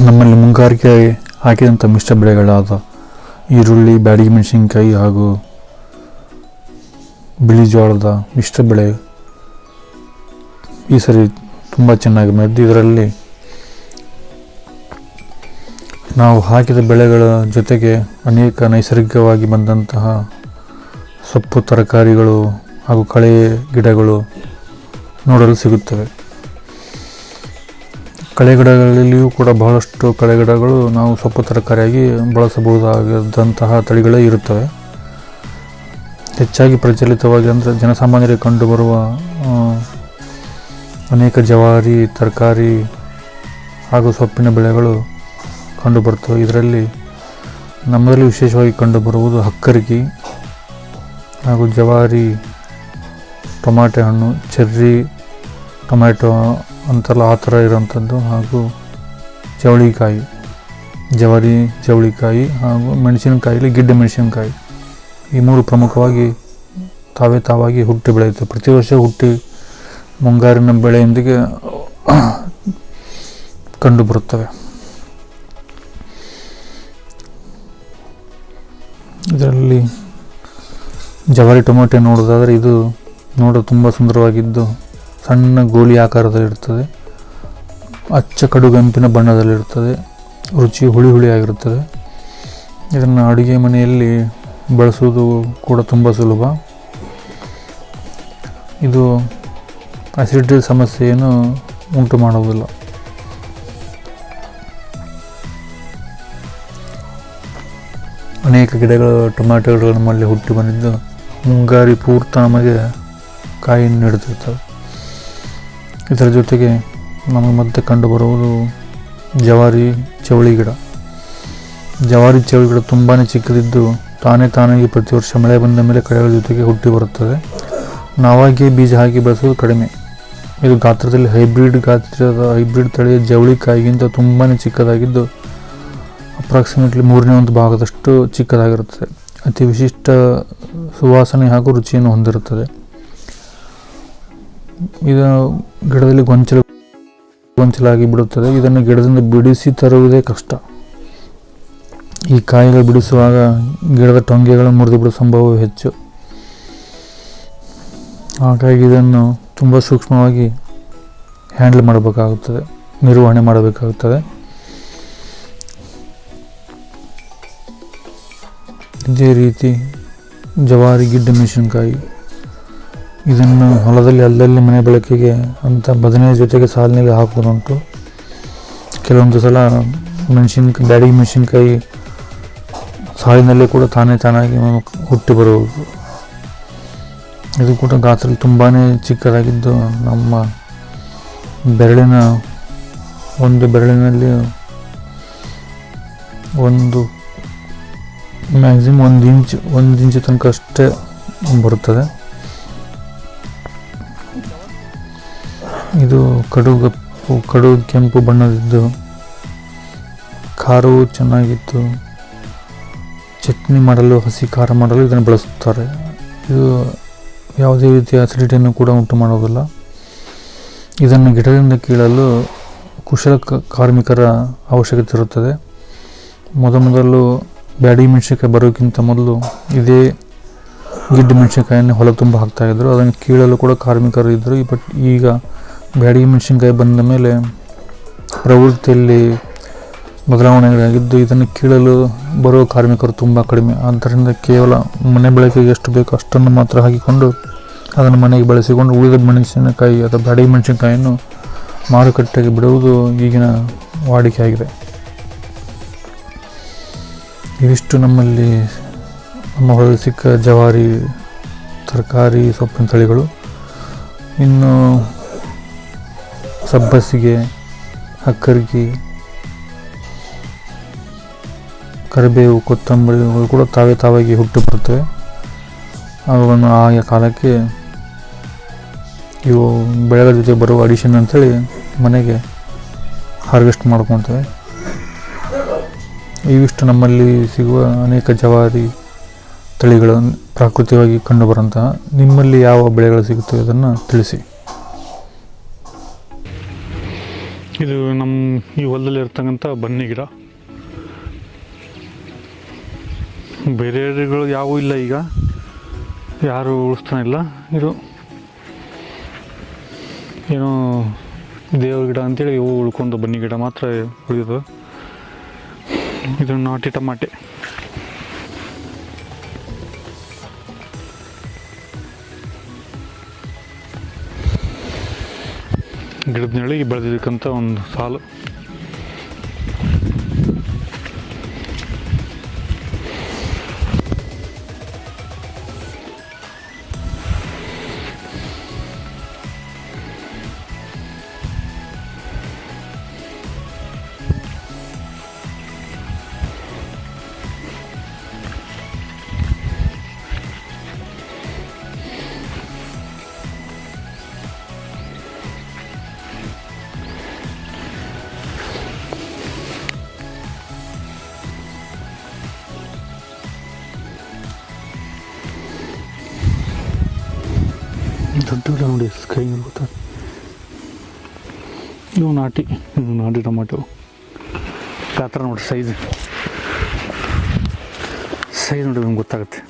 ನಮ್ಮಲ್ಲಿ ಮುಂಗಾರಿಗೆ ಹಾಕಿದಂಥ ಮಿಶ್ರ ಬೆಳೆಗಳಾದ ಈರುಳ್ಳಿ, ಬ್ಯಾಡಗಿ ಮೆಣಸಿನ್ಕಾಯಿ ಹಾಗೂ ಬಿಳಿ ಜೋಳದ ಮಿಶ್ರ ಬೆಳೆ ಈ ಸರಿ ತುಂಬ ಚೆನ್ನಾಗಿ ಮೆದ್ದು ಇದರಲ್ಲಿ ನಾವು ಹಾಕಿದ ಬೆಳೆಗಳ ಜೊತೆಗೆ ಅನೇಕ ನೈಸರ್ಗಿಕವಾಗಿ ಬಂದಂತಹ ಸೊಪ್ಪು, ತರಕಾರಿಗಳು ಹಾಗೂ ಕಳೆ ಗಿಡಗಳು ನೋಡಲು ಸಿಗುತ್ತವೆ. ಕಳೆ ಗಿಡಗಳಲ್ಲಿಯೂ ಕೂಡ ಬಹಳಷ್ಟು ಕಳೆ ಗಿಡಗಳು ನಾವು ಸೊಪ್ಪು ತರಕಾರಿಯಾಗಿ ಬಳಸಬಹುದಾದಂತಹ ತಳಿಗಳೇ ಇರುತ್ತವೆ. ಹೆಚ್ಚಾಗಿ ಪ್ರಚಲಿತವಾಗಿ ಅಂದರೆ ಜನಸಾಮಾನ್ಯರಿಗೆ ಕಂಡುಬರುವ ಅನೇಕ ಜವಾರಿ, ತರಕಾರಿ ಹಾಗೂ ಸೊಪ್ಪಿನ ಬೆಳೆಗಳು ಕಂಡುಬರ್ತವೆ ಇದರಲ್ಲಿ ನಮ್ಮಲ್ಲಿ ವಿಶೇಷವಾಗಿ ಕಂಡುಬರುವುದು ಹಕ್ಕರಿಗಿ ಹಾಗೂ ಜವಾರಿ, ಟೊಮಾಟೆ ಹಣ್ಣು, ಚೆರ್ರಿ, ಟೊಮ್ಯಾಟೊ ಅಂತೆಲ್ಲ ಆ ಥರ ಇರೋಂಥದ್ದು ಹಾಗೂ ಚವಳಿಕಾಯಿ ಜವರಿ ಚವಳಿಕಾಯಿ ಹಾಗೂ ಮೆಣಸಿನಕಾಯಿಲಿ ಗಿಡ್ಡ ಮೆಣಸಿನಕಾಯಿ ಈ ಮೂರು ಪ್ರಮುಖವಾಗಿ ತಾವೇ ತಾವಾಗಿ ಹುಟ್ಟಿ ಬೆಳೆಯುತ್ತೆ. ಪ್ರತಿ ವರ್ಷ ಹುಟ್ಟಿ ಮುಂಗಾರಿನ ಬೆಳೆಯೊಂದಿಗೆ ಕಂಡುಬರುತ್ತವೆ ಇದರಲ್ಲಿ ಜವಾರಿ ಟೊಮೊಟೊ ನೋಡೋದಾದರೆ ಇದು ನೋಡಲು ತುಂಬ ಸುಂದರವಾಗಿದ್ದು ಸಣ್ಣ ಗೋಲಿ ಆಕಾರದಲ್ಲಿರ್ತದೆ ಅಚ್ಚ ಕಡುಗಂಪಿನ ಬಣ್ಣದಲ್ಲಿರುತ್ತದೆ ರುಚಿ ಹುಳಿ ಹುಳಿಯಾಗಿರುತ್ತದೆ. ಇದನ್ನು ಅಡುಗೆ ಮನೆಯಲ್ಲಿ ಬಳಸುವುದು ಕೂಡ ತುಂಬ ಸುಲಭ. ಇದು ಅಸಿಡಿಟಿ ಸಮಸ್ಯೆಯನ್ನು ಉಂಟು ಮಾಡುವುದಿಲ್ಲ. ಅನೇಕ ಗಿಡಗಳು, ಟೊಮ್ಯಾಟೊಗಳು ನಮ್ಮಲ್ಲಿ ಹುಟ್ಟಿ ಬಂದಿದ್ದು. ಮುಂಗಾರಿ ಪೂರ್ತ ನಮಗೆ ಕಾಯಿ ನೀಡುತ್ತಿರ್ತವೆ. ಇದರ ಜೊತೆಗೆ ನಮಗೆ ಮತ್ತೆ ಕಂಡುಬರುವುದು ಜವಾರಿ ಚವಳಿ ಗಿಡ. ಜವಾರಿ ಚವಳಿ ಗಿಡ ತುಂಬಾ ಚಿಕ್ಕದಿದ್ದು ತಾನೇ ತಾನಾಗಿ ಪ್ರತಿ ವರ್ಷ ಮಳೆ ಬಂದ ಮೇಲೆ ಕಳೆಗಳ ಜೊತೆಗೆ ಹುಟ್ಟಿ ಬರುತ್ತದೆ. ನಾವಾಗಿಯೇ ಬೀಜ ಹಾಕಿ ಬೆಳೆಸೋದು ಕಡಿಮೆ. ಇದು ಗಾತ್ರದಲ್ಲಿ ಹೈಬ್ರಿಡ್ ಗಾತ್ರದ ಹೈಬ್ರಿಡ್ ತಳಿಯ ಜವಳಿ ಕಾಯಿಗಿಂತ ತುಂಬಾ ಚಿಕ್ಕದಾಗಿದ್ದು ಅಪ್ರಾಕ್ಸಿಮೇಟ್ಲಿ ಮೂರನೇ ಒಂದು ಭಾಗದಷ್ಟು ಚಿಕ್ಕದಾಗಿರುತ್ತದೆ. ಅತಿ ವಿಶಿಷ್ಟ ಸುವಾಸನೆ ಹಾಗೂ ರುಚಿಯನ್ನು ಹೊಂದಿರುತ್ತದೆ. ಇದು ಗಿಡದಲ್ಲಿ ಗೊಂಚಲು, ಗೊಂಚಲಾಗಿ ಬಿಡುತ್ತದೆ. ಇದನ್ನು ಗಿಡದಿಂದ ಬಿಡಿಸಿ ತರುವುದೇ ಕಷ್ಟ. ಈ ಕಾಯಿಗಳು ಬಿಡಿಸುವಾಗ ಗಿಡದ ಟೊಂಗೆಗಳನ್ನು ಮುರಿದು ಬಿಡುವ ಸಂಭವ ಹೆಚ್ಚು. ಹಾಗಾಗಿ ಇದನ್ನು ತುಂಬ ಸೂಕ್ಷ್ಮವಾಗಿ ಹ್ಯಾಂಡಲ್ ಮಾಡಬೇಕಾಗುತ್ತದೆ, ನಿರ್ವಹಣೆ ಮಾಡಬೇಕಾಗುತ್ತದೆ. ಇದೇ ರೀತಿ ಜವಾರಿ ಗಿಡ್ಡ ಮೆಣಸಿನಕಾಯಿ ಇದನ್ನು ಹೊಲದಲ್ಲಿ ಅಲ್ಲಲ್ಲಿ ಮನೆ ಬಳಕೆಗೆ ಅಂತ ಬದನೆ ಜೊತೆಗೆ ಸಾಲಿನಲ್ಲಿ ಹಾಕೋದುಂಟು ಕೆಲವೊಂದು ಸಲ ಮೆಣಸಿನ್ಕಾಯಿ ಬ್ಯಾಡಿ ಮೆಣಸಿನ್ಕಾಯಿ ಸಾಲಿನಲ್ಲೇ ಕೂಡ ತಾನೇ ತಾನಾಗಿ ಹುಟ್ಟಿ ಬರುವುದು. ಇದು ಕೂಡ ಗಾತ್ರ ತುಂಬಾ ಚಿಕ್ಕದಾಗಿದ್ದು ನಮ್ಮ ಬೆರಳಿನ, ಒಂದು ಬೆರಳಿನಲ್ಲಿ ಒಂದು ಮ್ಯಾಕ್ಸಿಮಮ್ ಒಂದು ಇಂಚ್ ಒಂದು ಇಂಚ್ ತನಕ ಅಷ್ಟೇ ಬರುತ್ತದೆ. ಇದು ಕಡು ಕಪ್ಪು ಕಡು ಕೆಂಪು ಬಣ್ಣದಿದ್ದು ಖಾರವು ಚೆನ್ನಾಗಿತ್ತು. ಚಟ್ನಿ ಮಾಡಲು, ಹಸಿ ಖಾರ ಮಾಡಲು ಇದನ್ನು ಬಳಸುತ್ತಾರೆ. ಇದು ಯಾವುದೇ ರೀತಿಯ ಅಸಿಡಿಟಿಯನ್ನು ಕೂಡ ಉಂಟು ಮಾಡೋದಿಲ್ಲ. ಇದನ್ನು ಗಿಡದಿಂದ ಕೀಳಲು ಕುಶಲ ಕಾರ್ಮಿಕರ ಅವಶ್ಯಕತೆ ಇರುತ್ತದೆ. ಮೊದಮೊದಲು ಬ್ಯಾಡಿ ಮೆಣಸಿನಕಾಯಿ ಬರೋಕ್ಕಿಂತ ಮೊದಲು ಇದೇ ಗಿಡ್ಡ ಮೆಣಸಿನಕಾಯನ್ನು ಹೊಲ ತುಂಬ ಹಾಕ್ತಾಯಿದ್ರು ಅದನ್ನು ಕೀಳಲು ಕೂಡ ಕಾರ್ಮಿಕರು ಇದ್ದರು ಬಟ್ ಈಗ ಬ್ಯಾಡಗಿ ಮೆಣಸಿನಕಾಯಿ ಬಂದ ಮೇಲೆ ಪ್ರವೃತ್ತಿಯಲ್ಲಿ ಬದಲಾವಣೆಗಳಾಗಿದ್ದು, ಇದನ್ನು ಕೀಳಲು ಬರುವ ಕಾರ್ಮಿಕರು ತುಂಬ ಕಡಿಮೆ. ಆದ್ದರಿಂದ ಕೇವಲ ಮನೆ ಬಳಕೆಗೆ ಎಷ್ಟು ಬೇಕೋ ಅಷ್ಟನ್ನು ಮಾತ್ರ ಹಾಕಿಕೊಂಡು ಅದನ್ನು ಮನೆಗೆ ಬಳಸಿಕೊಂಡು ಉಳಿದ ಮೆಣಸಿನಕಾಯಿ ಅಥವಾ ಬ್ಯಾಡಗಿ ಮೆಣಸಿನಕಾಯಿಯನ್ನು ಮಾರುಕಟ್ಟೆಗೆ ಬಿಡುವುದು ಈಗಿನ ವಾಡಿಕೆಯಾಗಿದೆ. ಇವಿಷ್ಟು ನಮ್ಮಲ್ಲಿ ನಮ್ಮ ಸಿಕ್ಕ ಜವಾರಿ, ತರಕಾರಿ, ಸೊಪ್ಪಿನ ತಳಿಗಳು. ಇನ್ನು ಸಬ್ಬಸಿಗೆ, ಅಕ್ಕರ್ಗಿ, ಕರಿಬೇವು, ಕೊತ್ತಂಬರಿಗಳು ಕೂಡ ತಾವೇ ತಾವಾಗಿ ಹುಟ್ಟು ಬರುತ್ತವೆ. ಅವುಗಳನ್ನು ಆಯಾ ಕಾಲಕ್ಕೆ ಇವು ಬೆಳೆಗಳ ಜೊತೆ ಬರುವ ಅಡಿಷನ್ ಅಂಥೇಳಿ ಮನೆಗೆ ಹಾರ್ವೆಸ್ಟ್ ಮಾಡ್ಕೊತೇವೆ ಇವಿಷ್ಟು ನಮ್ಮಲ್ಲಿ ಸಿಗುವ ಅನೇಕ ಜವಾರಿ ತಳಿಗಳು ಪ್ರಾಕೃತಿಕವಾಗಿ ಕಂಡುಬರುವಂತಹ ನಿಮ್ಮಲ್ಲಿ ಯಾವ ಬೆಳೆಗಳು ಸಿಗುತ್ತವೆ ಅದನ್ನು ತಿಳಿಸಿ. ಇದು ನಮ್ಮ ಈ ಹೊಲದಲ್ಲಿ ಇರ್ತಕ್ಕಂಥ ಬನ್ನಿ ಗಿಡ. ಬೇರೆಗಳು ಯಾವೂ ಇಲ್ಲ ಈಗ. ಯಾರು ಉಳಿಸ್ತಾನ ಇಲ್ಲ. ಇದು ಏನೋ ದೇವ್ರ ಗಿಡ ಅಂತೇಳಿ ಇವು ಉಳ್ಕೊಂಡು ಬನ್ನಿ ಗಿಡ ಮಾತ್ರ ಉಳಿಯೋದು ಇದು ನಾಟಿ ಟಮಾಟೆ. ಗಿಡದ ನೆರಳಿಗೆ ಬೆಳೆದಿದ್ದಕ್ಕಂಥ ಒಂದು ಸಾಲು. ದೊಡ್ಡ ನೋಡಿ ಸ್ಕೈ ಗೊತ್ತಾ? ಇವು ನಾಟಿ ನಾಟಿ ಟೊಮ್ಯಾಟೊ. ಗಾತ್ರ ನೋಡಿ ಸೈಜ್ ಸೈಜ್ ನೋಡಿ ನಿಮ್ಗೆ ಗೊತ್ತಾಗುತ್ತೆ.